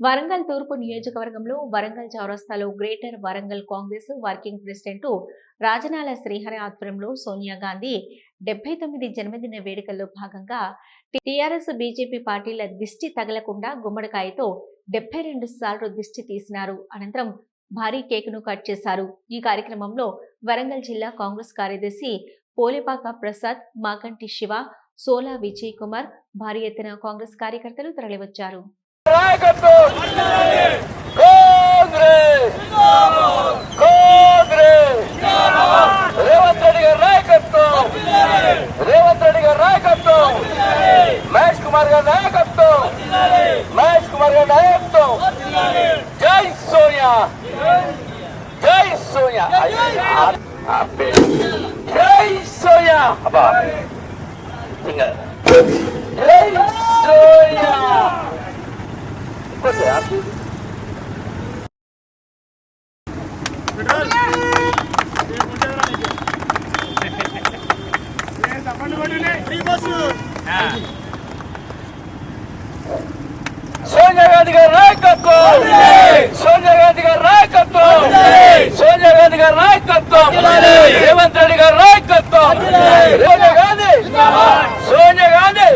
వరంగల్ తూర్పు నియోజకవర్గంలో వరంగల్ చౌరస్తాలో greater Warangal Congress working president Rajanala Srihari ఆధ్వర్యంలో సోనియా గాంధీ డెబ్బై తొమ్మిది జన్మదిన వేడుకల్లో భాగంగా టీఆర్ఎస్ బీజేపీ పార్టీల దిష్టి తగలకుండా గుమ్మడికాయతో డెబ్బై రెండు సార్లు దిష్టి తీసినారు. అనంతరం భారీ కేకును కట్ చేశారు. ఈ కార్యక్రమంలో వరంగల్ జిల్లా కాంగ్రెస్ కార్యదర్శి పోలేపాక ప్రసాద్ మాకంటి శివ సోలా విజయ్ కుమార్ భారీ ఎత్తున కాంగ్రెస్ కార్యకర్తలు తరలివచ్చారు. నాయకత్వం కాంగ్రెస్ కాంగ్రెస్ రేవంత్ రెడ్డి గారి నాయకత్వం సోనియా గాంధీ గారి నాయకత్వం! సోనియా గాంధీ గారి నాయకత్వం సోనియా గాంధీ గారి నాయకత్వం రేవంత్ రెడ్డి గారి నాయకత్వం సోనియా గాంధీ సోనియా గాంధీ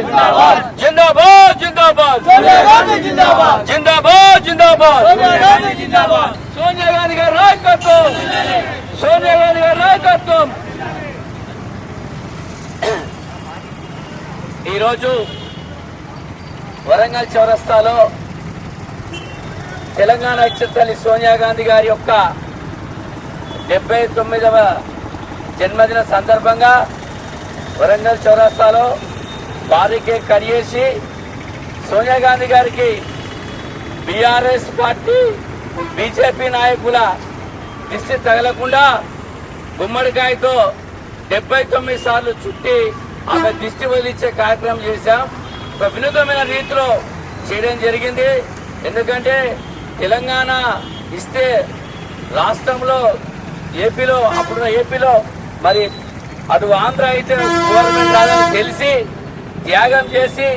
జిందాబాద్. జిందాబాద్ సోనియా గాంధీ గారి నాయకత్వం. సోనియా గాంధీ గారి నాయకత్వం. ఈరోజు వరంగల్ చౌరస్తాలో తెలంగాణ తల్లి సోనియా గాంధీ గారి యొక్క డెబ్బై తొమ్మిదవ జన్మదిన సందర్భంగా వరంగల్ చౌరస్తాలో భారీ కేక్ కట్ చేసి సోనియా గాంధీ గారికి బీఆర్ఎస్ పార్టీ బీజేపీ నాయకుల దిష్టి తగలకుండా గుమ్మడికాయతో డెబ్బై తొమ్మిది సార్లు చుట్టి ఆమె దిష్టి వదిలించే కార్యక్రమం చేశాం. ఒక వినూతమైన రీతిలో చేయడం జరిగింది. ఎందుకంటే తెలంగాణ ఇస్తే రాష్ట్రంలో ఏపీలో అప్పుడున్న ఏపీలో మరి అటు ఆంధ్ర అయితే గవర్నమెంట్ రాదని తెలిసి త్యాగం చేసి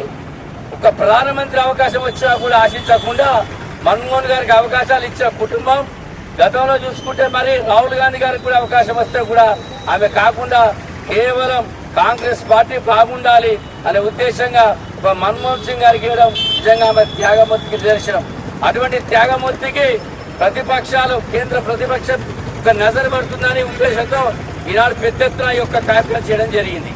ఒక ప్రధానమంత్రి అవకాశం వచ్చినా కూడా ఆశించకుండా మన్మోహన్ గారికి అవకాశాలు ఇచ్చిన కుటుంబం గతంలో చూసుకుంటే మరి రాహుల్ గాంధీ గారికి కూడా అవకాశం వస్తే కూడా ఆమె కాకుండా కేవలం కాంగ్రెస్ పార్టీ బాగుండాలి అనే ఉద్దేశంగా ఒక మన్మోహన్ సింగ్ గారికి ఇవ్వడం నిజంగా ఆమె త్యాగమూర్తికి నిదర్శనం. అటువంటి త్యాగమూర్తికి ప్రతిపక్షాలు కేంద్ర ప్రతిపక్షం ఒక నజర్ పడుతుందనే ఉద్దేశంతో ఈనాడు పెద్ద ఎత్తున ఈ యొక్క కార్యక్రమం చేయడం జరిగింది.